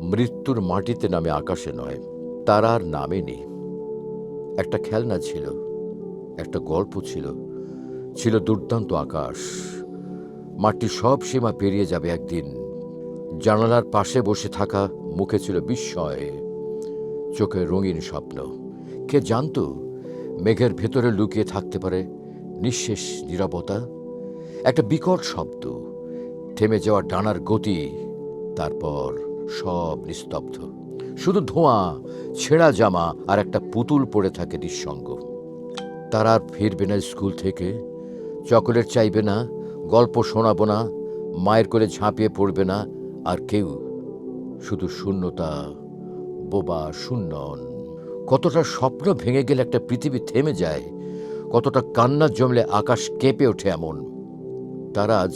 মৃত্যুর মাটিতে নামে আকাশে নয় তার আর নামে নেই। একটা খেলনা ছিল, একটা গল্প ছিল ছিল দুর্দান্ত আকাশ। মাটির সব সীমা পেরিয়ে যাবে একদিন। জানালার পাশে বসে থাকা মুখে ছিল বিস্ময়, চোখে রঙিন স্বপ্ন। কে জানতো, মেঘের ভেতরে লুকিয়ে থাকতে পারে নিঃশেষ নীরবতা? একটা বিকট শব্দ, থেমে যাওয়া ডানার গতি, তারপর সব নিস্তব্ধ। শুধু ধোঁয়া, ছেঁড়া জামা আর একটা পুতুল পড়ে থাকে নিঃসঙ্গ। তারা আর ফিরবে না স্কুল থেকে। চকোলেট চাইবে না, গল্প শোনাবো না, মায়ের করে ঝাঁপিয়ে পড়বে না আর কেউ। শুধু শূন্যতা, বোবা শূন্যন। কতটা স্বপ্ন ভেঙে গেলে একটা পৃথিবী থেমে যায়, কতটা কান্না জমলে আকাশ কেঁপে ওঠে এমন। তারা আজ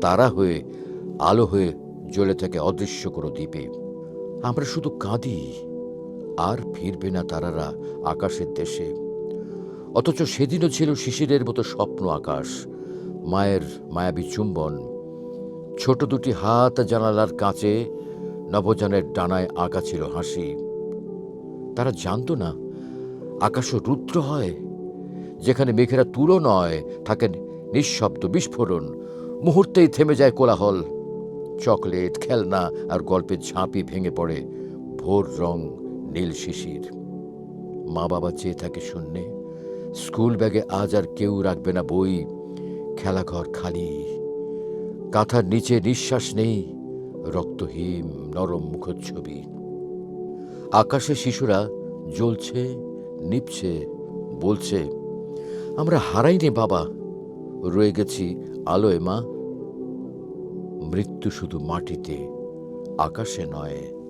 তারা হয়ে, আলো হয়ে জ্বলে থাকে অদৃশ্য কোনো দ্বীপে। আমরা শুধু কাঁদি, আর ফিরবে না তারারা আকাশের দেশে। অথচ সেদিনও ছিল শিশিরের মতো স্বপ্ন আকাশ, মায়ের মায়াবী চুম্বন। ছোট দুটি হাত জানালার কাঁচে নবজানের ডানায় আঁকা ছিল হাসি। তারা জানতো না, আকাশও রুদ্র হয়, যেখানে মেঘেরা তুলো নয় থাকেন নিঃশব্দ বিস্ফোরণ। মুহূর্তেই থেমে যায় কোলাহল। চকলেট, খেলনা আর গল্পের ঝাঁপি ভেঙে পড়ে ভোর রং নীল শিশির। মা বাবা চেয়ে থাকে শূন্যে। স্কুল ব্যাগে আজ আর কেউ রাখবে না বই। খেলাঘর খালি। কাঁথার নিচে নিঃশ্বাস নেই। রক্তহীন নরম মুখচ্ছবি। আকাশে শিশুরা জ্বলছে, নিপছে, বলছে, আমরা হারাইনি বাবা। রয়ে গেছি আলোয় মা। মৃত্যু শুধু মাটিতে আকাশে নয়